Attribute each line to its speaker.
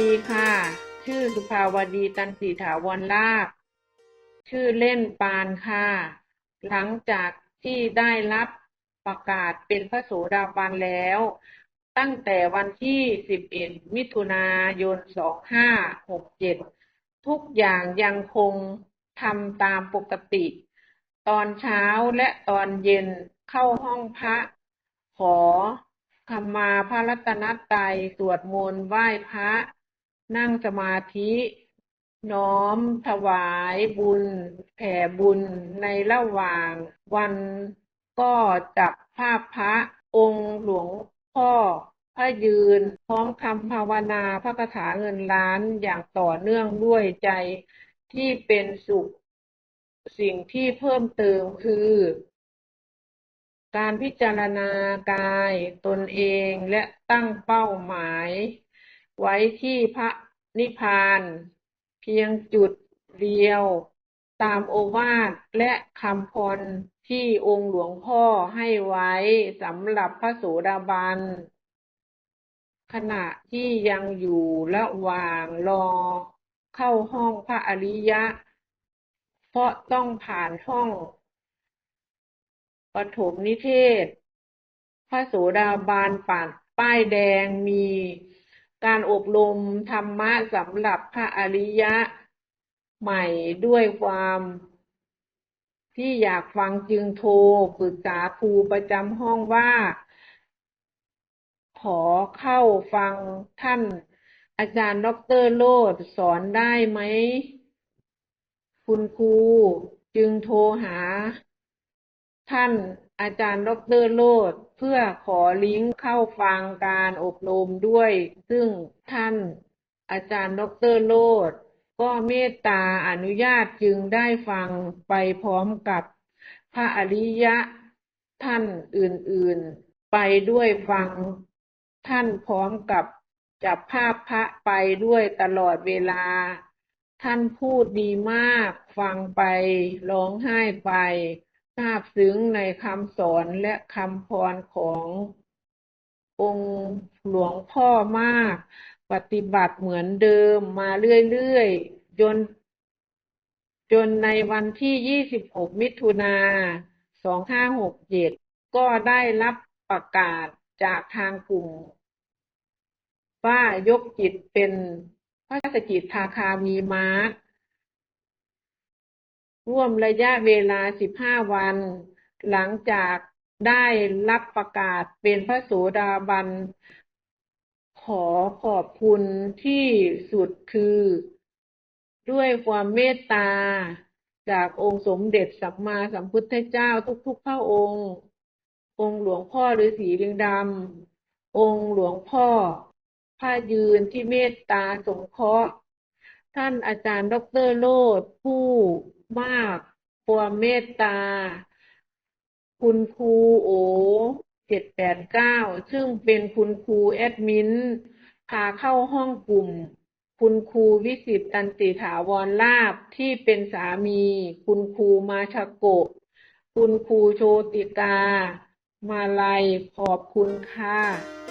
Speaker 1: ดีค่ะ ชื่อสุภาวดีตันสีถาวรลาภชื่อเล่นปานค่ะ หลังจากที่ได้รับประกาศเป็นพระโสดาบันแล้ว ตั้งแต่วันที่ 11 มิถุนายน 2567 ทุกอย่างยังคงทำตามปกติ ตอนเช้าและตอนเย็นเข้าห้องพระ ขอขมาพระรัตนตรัยสวดมนต์ไหว้พระ นั่งสมาธิ น้อมถวายบุญ แผ่บุญในระหว่างวันก็จับภาพพระองค์หลวงพ่อพระยืนพร้อมคำภาวนาพระคาถาเงินล้านอย่างต่อเนื่องด้วยใจที่เป็นสุข สิ่งที่เพิ่มเติมคือ การพิจารณากายตนเองและตั้งเป้าหมาย ไว้ที่พระนิพพาน เพียงจุดเดียว ตามโอวาทและคำพรที่องค์หลวงพ่อให้ไว้สำหรับพระโสดาบัน ขณะที่ยังอยู่ระหว่างรอเข้าห้องพระอริยะ เพราะต้องผ่านห้องปฐมนิเทศ พระโสดาบันปัดป้ายแดงมี การอบรมธรรมะสำหรับพระอริยะใหม่ด้วยความที่อยากฟังจึงโทรปรึกษาครูประจำห้องว่า ขอเข้าฟังท่านอาจารย์ด็อกเตอร์โลดสอนได้ไหม คุณครูจึงโทรหา ท่าน อาจารย์ดรโลดเพื่อขอลิงก์เข้าฟังการอบรมด้วย ซึ่งท่านอาจารย์ดรโลดก็เมตตาอนุญาตจึงได้ฟังไปพร้อมกับพระอริยะท่านอื่นๆ ไปด้วยฟังท่านพร้อมกับจับภาพพระไปด้วยตลอดเวลา ท่านพูดดีมาก ฟังไปร้องไห้ไป ซาบซึ้งในคำสอนและคำพรขององค์หลวงพ่อมาก ปฏิบัติเหมือนเดิมมาเรื่อยๆ จน จนในวันที่ 26 มิถุนา 2567 ก็ได้รับประกาศจากทางกลุ่ม ว่ายกจิตเป็นพระสกิทาคามีมาร์ ร่วมระยะเวลา 15 วัน หลังจากได้รับประกาศเป็นพระโสดาบัน ขอขอบคุณที่สุดคือ ด้วยความเมตตา จากองค์สมเด็จสัมมาสัมพุทธเจ้าทุกๆพระองค์ องค์หลวงพ่อฤาษีลิงดำองค์หลวงพ่อพระยืนที่เมตตาสงเคราะห์ ท่านอาจารย์ดรโลดผู้มากความเมตตา คุณครูโอเจ็ดแปดเก้าซึ่งเป็นคุณครูแอดมินพาเข้าห้องกลุ่ม คุณครูวิสิตตันติถาวรลาบที่เป็นสามี คุณครูมาชโกะ คุณครูโชติกา มาลัยขอบคุณค่ะ